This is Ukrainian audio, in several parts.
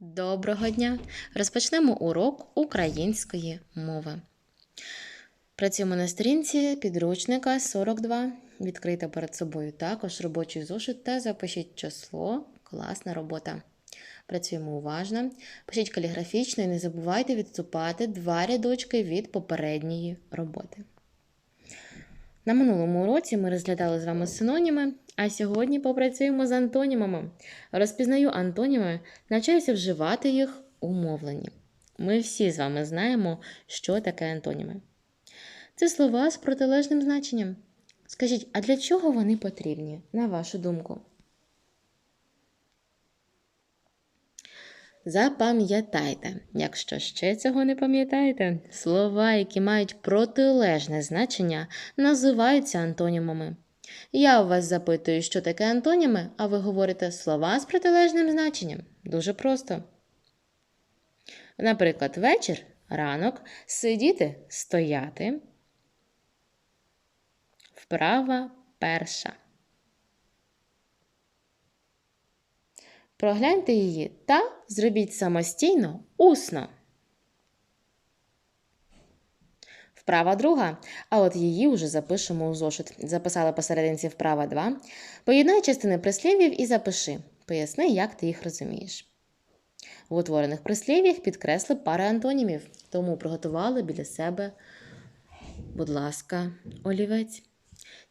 Доброго дня! Розпочнемо урок української мови. Працюємо на сторінці підручника 42. Відкрийте перед собою також робочий зошит та запишіть число. Класна робота. Працюємо уважно. Пишіть каліграфічно і не забувайте відступати два рядочки від попередньої роботи. На минулому уроці ми розглядали з вами синоніми, а сьогодні попрацюємо з антонімами. Розпізнаю антоніми, навчаюся вживати їх у мовленні. Ми всі з вами знаємо, що таке антоніми. Це слова з протилежним значенням. Скажіть, а для чого вони потрібні, на вашу думку? Запам'ятайте, якщо ще цього не пам'ятаєте, слова, які мають протилежне значення, називаються антонімами. Я у вас запитую, що таке антоніми, а ви говорите слова з протилежним значенням. Дуже просто. Наприклад, вечір, ранок, сидіти, стояти. Вправа перша. Прогляньте її та зробіть самостійно усно. Вправа друга, а от її вже запишемо у зошит. Записали посерединці вправа 2. Поєднай частини прислів'їв і запиши. Поясни, як ти їх розумієш. В утворених прислів'ях підкресли пари антонімів, тому приготували біля себе, будь ласка, олівець.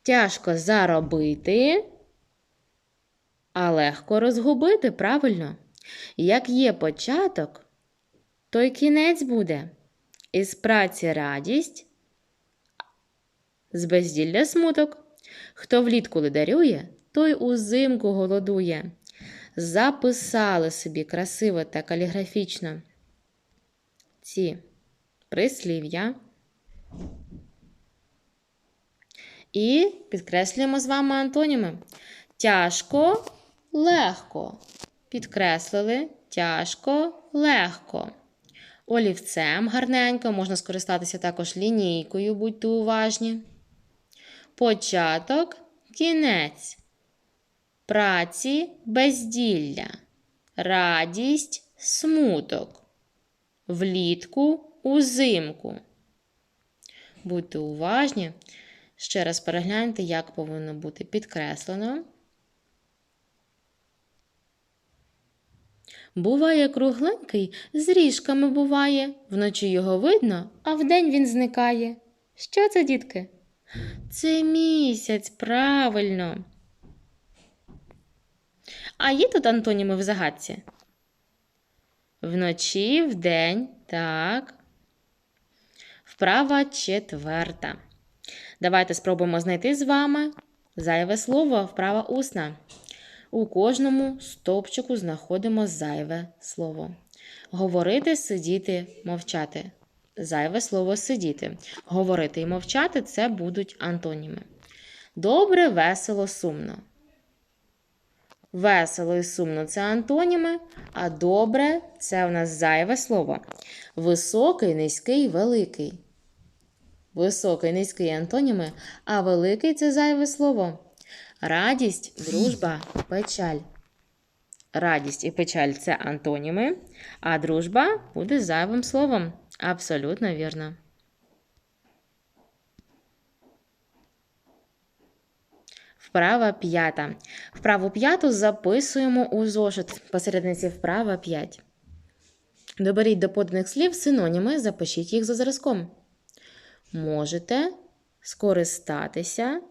Тяжко заробити, а легко розгубити, правильно? Як є початок, то й кінець буде. Із праці радість, з безділля смуток. Хто влітку лидарює, той узимку голодує. Записали собі красиво та каліграфічно ці прислів'я. І підкреслюємо з вами антоніми. Тяжко, легко. Підкреслили тяжко, легко. Олівцем гарненько, можна скористатися також лінійкою, будьте уважні. Початок, кінець. Праці безділля. Радість, смуток. Влітку, узимку. Будьте уважні. Ще раз перегляньте, як повинно бути підкреслено. Буває кругленький, з ріжками буває, вночі його видно, а вдень він зникає. Що це, дітки? Це місяць, правильно. А є тут антоніми в загадці? Вночі, вдень, так. Вправа четверта. Давайте спробуємо знайти з вами зайве слово, вправа усна. У кожному стовпчику знаходимо зайве слово. Говорити, сидіти, мовчати. Зайве слово сидіти. Говорити і мовчати це будуть антоніми. Добре, весело, сумно. Весело і сумно це антоніми, а добре це у нас зайве слово. Високий, низький, великий. Високий, низький антоніми, а великий це зайве слово. Радість, дружба, печаль. Радість і печаль це антоніми, а дружба буде зайвим словом. Абсолютно вірно. Вправа п'ята. Вправу п'яту записуємо у зошит. Посередниці вправа 5. Доберіть до поданих слів синоніми, запишіть їх за зразком. Можете скористатися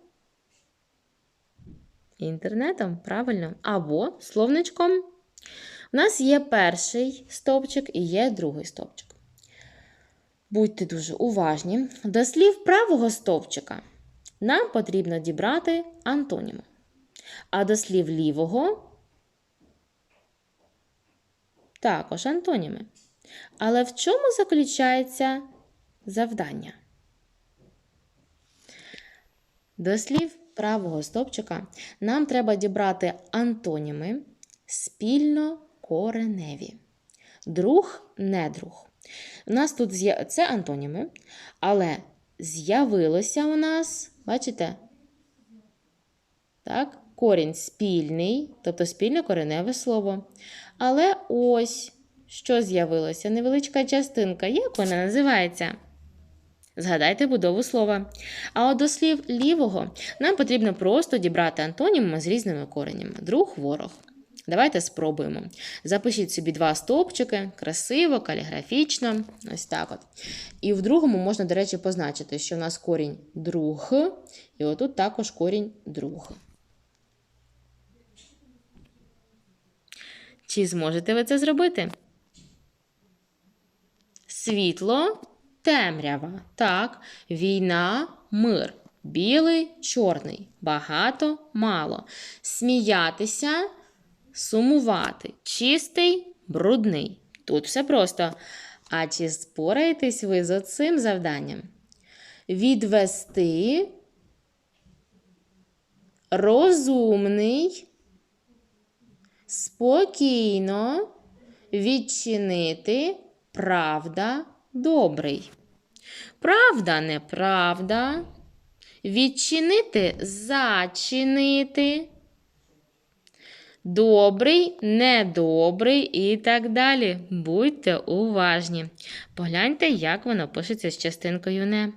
інтернетом, правильно, або словничком. У нас є перший стовпчик і є другий стовпчик. Будьте дуже уважні. До слів правого стовпчика нам потрібно дібрати антоніми. А до слів лівого також антоніми. Але в чому заключається завдання? До слів правого стовпчика нам треба дібрати антоніми спільно кореневі. Друг, недруг. У нас тут це антоніми, але з'явилося у нас, бачите? Так, корінь спільний, тобто спільне кореневе слово. Але ось що з'явилося? Невеличка частинка. Як вона називається? Згадайте будову слова. А от до слів лівого нам потрібно просто дібрати антоніми з різними коренями. Друг ворог. Давайте спробуємо. Запишіть собі два стовпчики, красиво, каліграфічно. Ось так от. І в другому можна, до речі, позначити, що в нас корінь друг, і отут також корінь друг. Чи зможете ви це зробити? Світло, темрява. Так, війна, мир. Білий, чорний. Багато, мало. Сміятися, сумувати. Чистий, брудний. Тут все просто. А чи спораєтесь ви з цим завданням? Відвести розумний, спокійно відчинити правда добрий. Правда, неправда. Відчинити зачинити. Добрий, недобрий і так далі. Будьте уважні. Погляньте, як воно пишеться з частинкою не.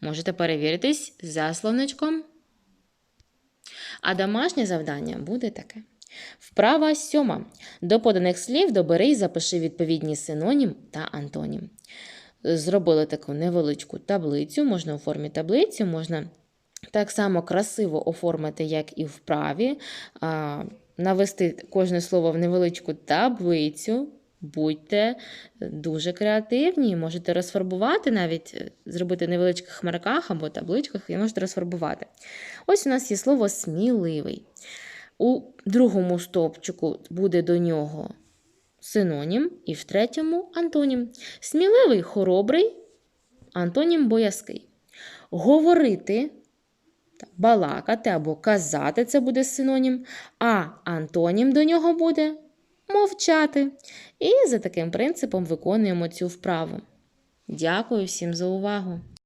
Можете перевіритись за словничком. А домашнє завдання буде таке. Вправа сьома. До поданих слів добери і запиши відповідні синонім та антонім. Зробили таку невеличку таблицю, можна у формі таблиці, можна так само красиво оформити, як і вправі, навести кожне слово в невеличку таблицю. Будьте дуже креативні, можете розфарбувати, навіть е, зробити невеличких хмарках або табличках, і можете розфарбувати. Ось у нас є слово сміливий. У другому стовпчику буде до нього синонім, і в третьому антонім. Сміливий хоробрий, антонім боязкий. Говорити, балакати або казати це буде синонім, а антонім до нього буде мовчати. І за таким принципом виконуємо цю вправу. Дякую всім за увагу!